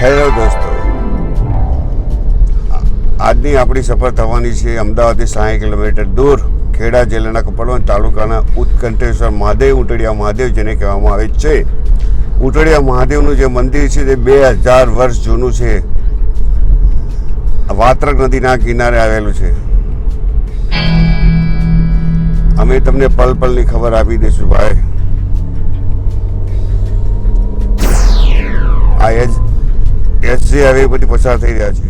Hello દોસ્તો. આજની આપણી સફર થવાની છે અમદાવાદથી સાઠ કિલોમીટર દૂર ખેડા જિલ્લાના કપડવંજ તાલુકાના ઉત્કંઠેશ્વર મહાદેવ ઉંટડિયા મહાદેવ જેને કહેવામાં આવે છે. ઉંટડિયા મહાદેવનું જે મંદિર છે તે બે હજાર વર્ષ જૂનું છે. વાત્રક નદીના કિનારે આવેલું છે. અમે તમને પલ પલની ખબર આપી દઈશું ભાઈ. આ એસ એસજી હાઈવે પરથી પસાર થઈ રહ્યા છે.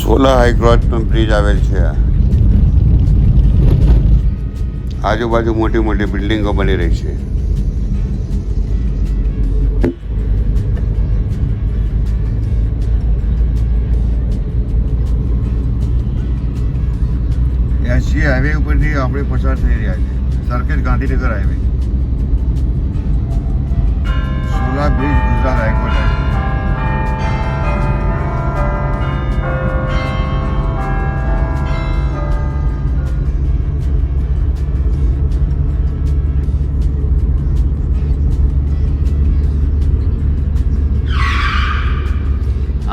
સોલા હાઈક્રોસનો બ્રિજ આવેલ છે આજુબાજુ મોટી મોટી બિલ્ડિંગો બની રહી છે. એસજી હાઈવે ઉપરથી આપણે પસાર થઈ રહ્યા છે, Sarkhej Gandhinagar highway Sola bridge Gujarat high court. Highway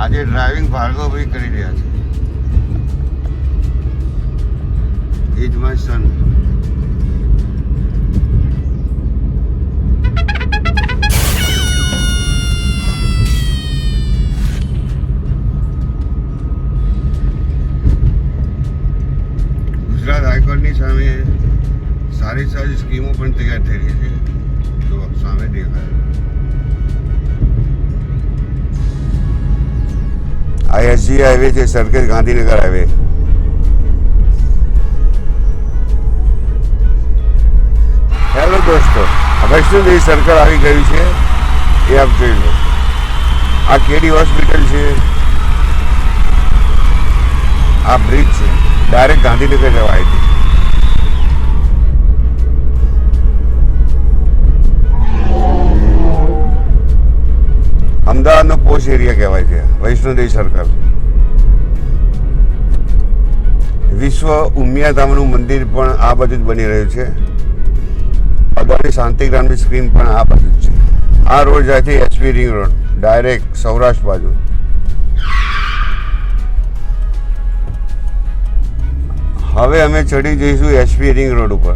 આજે ડ્રાઇવિંગ ભાર્ગવભાઈ કરી રહ્યા છે. Is my son. ગુજરાત હાઈકોર્ટની સામે સારી સારી સ્કીમો પણ તૈયાર થઈ રહી છે. તો સામે દેખાય. આ એસજી હાઈવે છે સરખેજ ગાંધીનગર હાઈવે. હેલો દોસ્તો વૈષ્ણોદેવી સર્કલ આવી ગયું છે? એ આપ જોઈ લો. આ કેડી હોસ્પિટલ છે? આ બ્રિજ છે. ડાયરેક્ટ ગાંધીનગર જવા આવી હતી. અમદાવાદનો પોસ્ટ એરિયા કહેવાય છે. વૈષ્ણોદેવી સર્કલ વિશ્વ ઉમિયાધામનું મંદિર પણ આ બાજુ જ બની રહ્યું છે. અદાણી શાંતિગ્રામની સ્ક્રીન પણ આ બાજુ છે. આ રોડ જાય છે SP ring road, direct Saurashtra બાજુ. હવે અમે ચડી જઈશું એસપી રિંગ રોડ ઉપર.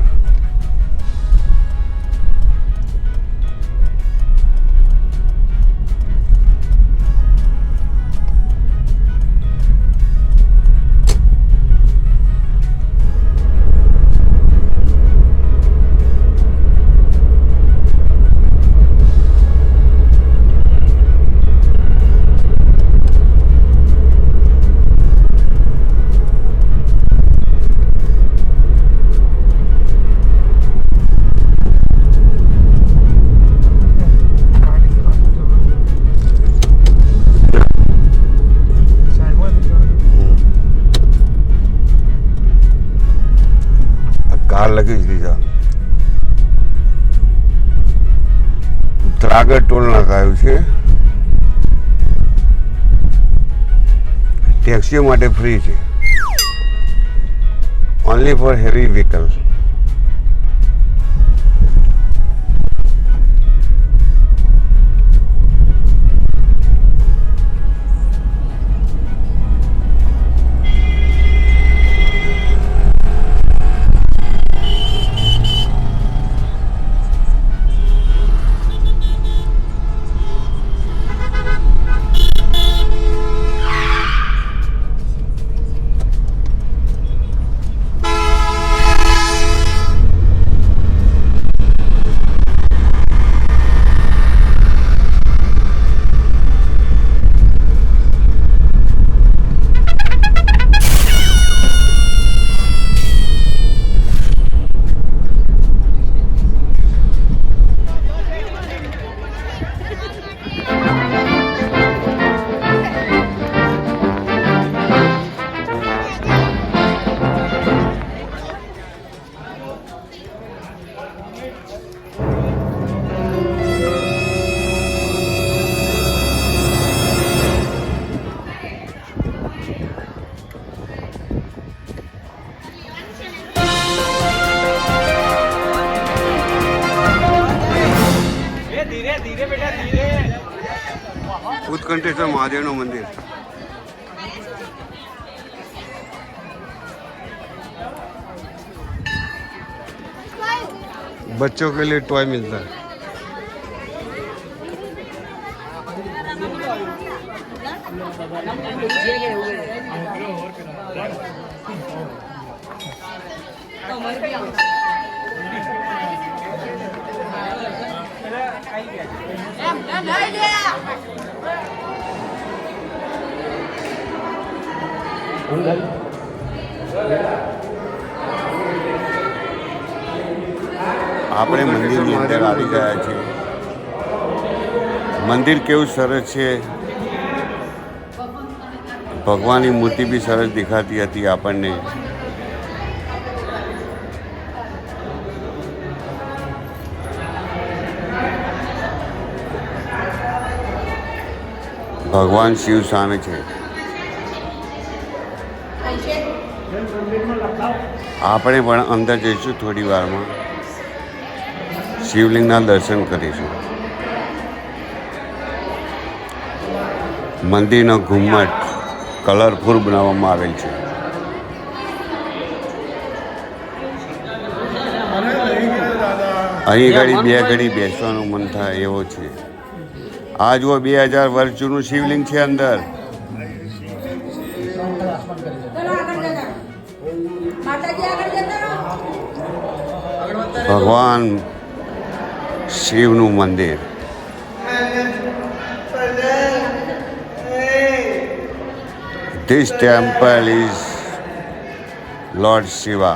કાર લગી જ દીધા ત્રાગડ ટોલ નાખાયું છે. ટેક્સીઓ માટે ફ્રી છે. Only for heavy vehicle Utkantheshwar મહાદેવનું મંદિર बच्चों के लिए टॉय मिलता है આપણે મંદિરની અંદર આવી ગયા છીએ. મંદિર કેવું સરસ છે? ભગવાનની મૂર્તિ બી સરસ દેખાતી હતી આપણને. ભગવાન શિવ સામે છે આપણે પણ અંદર જઈશું થોડી વારમાં શિવલિંગના દર્શન કરીશું મંદિરનો ઘુમ્મટ કલરફુલ બનાવવામાં આવેલ છે અહીં ઘડી બે ઘડી બેસવાનું મન થાય એવો છે આ જુઓ બે હજાર વર્ષ જૂનું શિવલિંગ છે અંદર ભગવાન શિવનું મંદિર this temple is lord Shiva.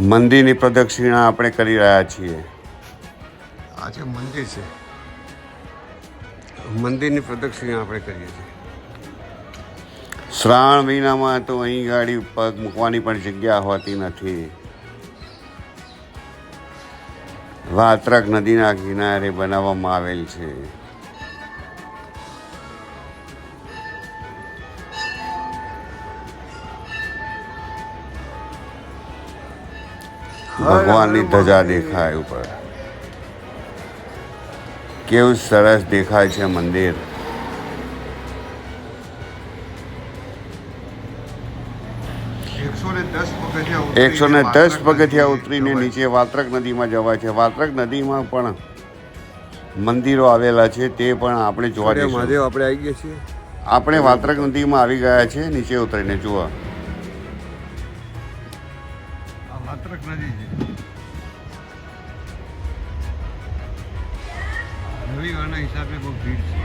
મંદિરની પ્રદક્ષિણા આપણે કરી રહ્યા છીએ. આ જે મંદિર છે મંદિરની પ્રદક્ષિણા આપણે કરીએ છીએ. શ્રાવણ મહિનામાં તો અહીં ગાડી પગ મૂકવાની પણ જગ્યા હોતી નથી. વાત્રક નદીના કિનારે બનાવવામાં આવેલ છે. ભગવાનની ધજા દેખાય ઉપર. કેવું સરસ દેખાય છે મંદિર. એકસો ને દસ પગથિયા ઉતરીને નીચે વાત્રક નદીમાં જવાય છે. વાત્રક નદીમાં પણ મંદિરો આવેલા છે તે પણ આપણે જોવા જઈશું. આપણે આવી ગયા છીએ. આપણે વાત્રક નદીમાં આવી ગયા છે નીચે ઉતરીને. જુઓ. વાત્રક નદી રવિવારના હિસાબે બહુ ભીડ છે.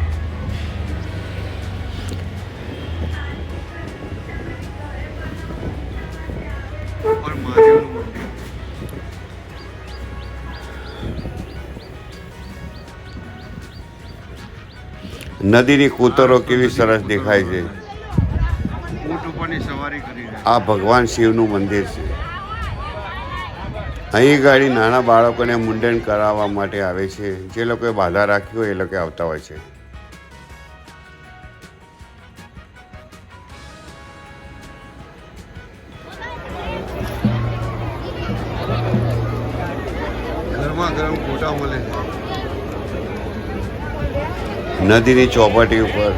નદીની કૂતરો કેવી સરસ દેખાય છે. આ ભગવાન શિવનું મંદિર છે. અહીં ગાડી નાના બાળકોને મુંડન કરાવવા માટે આવે છે. જે લોકોએ બાધા રાખી હોય એ લોકો આવતા હોય છે. નદીની ચોપાટી ઉપર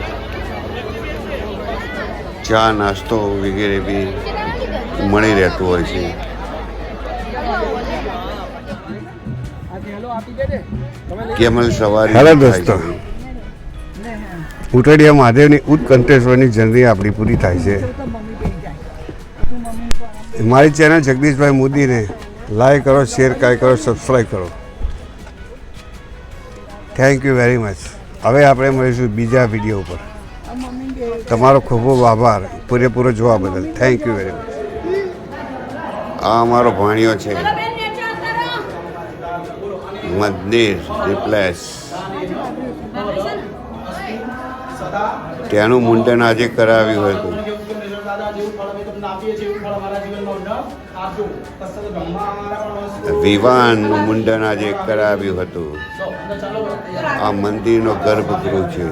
ચા નાસ્તો વગેરે બી મળી રહેતું હોય છે. કેમલ સવારી હેલો દોસ્તો. ઉટડિયા મહાદેવની ઉત્કંઠેશ્વરની જર્ની આપણી પૂરી થાય છે. મારી ચેનલ જગદીશભાઈ મોદીને લાઈક કરો શેર કાય કરો સબસ્ક્રાઈબ કરો. થેન્ક યુ વેરી મચ હવે આપણે મળીશું બીજા વીડિયો ઉપર. તમારો ખૂબ ખૂબ આભાર. પૂરેપૂરો જોવા બદલ. થેન્ક યુ વેરી મચ આ અમારો ભાણિયો છે. મંદિર રિપ્લેસ ત્યાંનું મુંડન આજે કરાવ્યું હતું. વિવાનનું મુંડન આજે કરાવ્યું હતું. આ મંદિરનો ગર્ભગૃહ છે.